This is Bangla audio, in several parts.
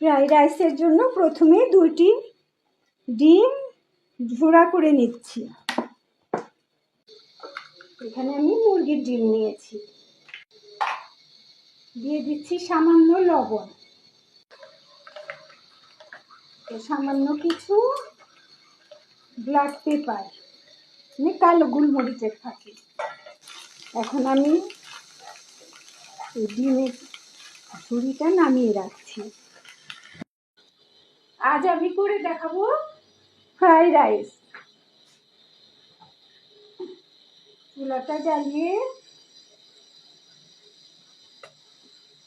ফ্রাইড রাইসের জন্য প্রথমে দুইটি ডিম ঝোড়া করে নিচ্ছি। এখানে আমি মুরগির ডিম নিয়েছি। দিয়ে দিচ্ছি সামান্য লবণ। সামান্য কিছু ব্ল্যাক পেপার মানে কালো গোলমরিচের থাকে। এখন আমি ডিমের ঝুড়িটা নামিয়ে রাখছি। আজ আমি করে দেখাবো ফ্রাইড রাইস। চুলাটা জ্বালিয়ে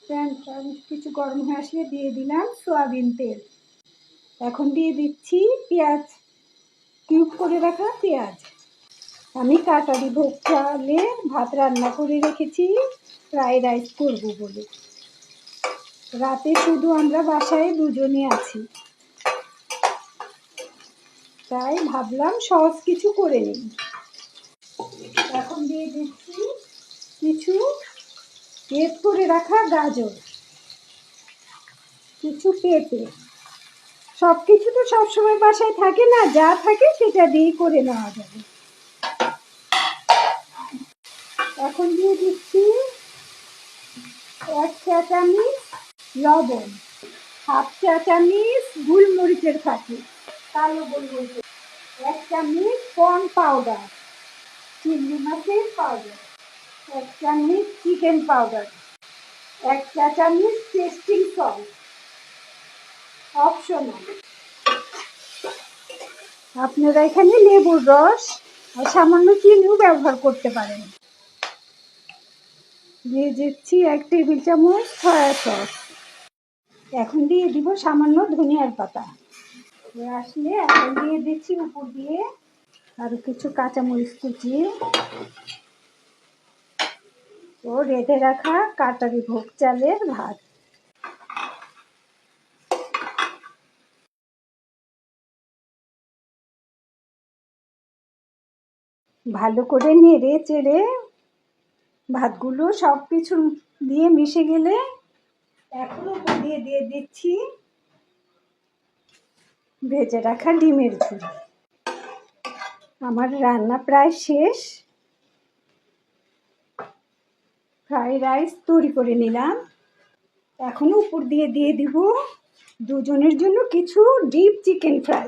প্যানটা কিছু গরম হয়ে আসলে দিয়ে দিলাম সয়াবিন তেল। এখন দিয়ে দিচ্ছি পেঁয়াজ। কিউব করে রাখা পেঁয়াজ। আমি কাটারি ভোগ চালে ভাত রান্না করে রেখেছি, ফ্রাইড রাইস করব বলে। রাতে শুধু আমরা বাসায় দুজনে আছি। তাই ভাবলাম সহজ কিছু করে নিই। এখন দিয়ে দিচ্ছি কিছু পেট করে রাখা গাজর। কিছু পেঁপে। সব কিছু তো সবসময় বাসায় থাকে না, যা থাকে সেটা দিয়েই করে নেওয়া যাবে। এখন দিয়ে দিচ্ছি এক চা চামচ লবণ, হাফ চা চামচ গোলমরিচের ফাঁকি। কালো গোলমরিচের এক চামচ কর্ন পাউডার, চিংড়ি মাছের পাউডার এক চামচ চিকেন পাউডার, এক চা চামচ টেস্টিং সল্ট, অপশনাল। আপনারা এখানে লেবুর রস আর সামান্য চিনিও ব্যবহার করতে পারেন। দিয়ে দিচ্ছি এক টেবিল চামচ সয়া সস। এখন দিয়ে দিব সামান্য ধনিয়ার পাতা। আসলে এখন দিয়ে দিচ্ছি উপর দিয়ে। আরও কিছু কাঁচামরিচ কুচিয়ে ও রেঁধে রাখা কাটারি ভোগ চালের ভাত। ভালো করে নেড়ে চেড়ে ভাতগুলো সব কিছু দিয়ে মিশে গেলে এখন দিয়ে দিয়ে দিচ্ছি। ভেজে রাখা ডিমের ঝুড়ি আমার রান্না প্রায় শেষ। ফ্রাইড রাইস তৈরি করে নিলাম। এখন উপর দিয়ে দিয়ে দিব দুজনের জন্য কিছু ডিপ চিকেন ফ্রাই।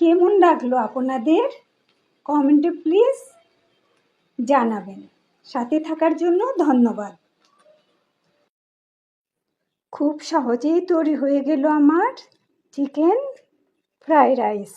কেমন লাগল আপনাদের? কমেন্টে প্লিজ জানাবেন। সাথে থাকার জন্য ধন্যবাদ। খুব সহজেই তৈরি হয়ে গেল আমার চিকেন ফ্রাইড রাইস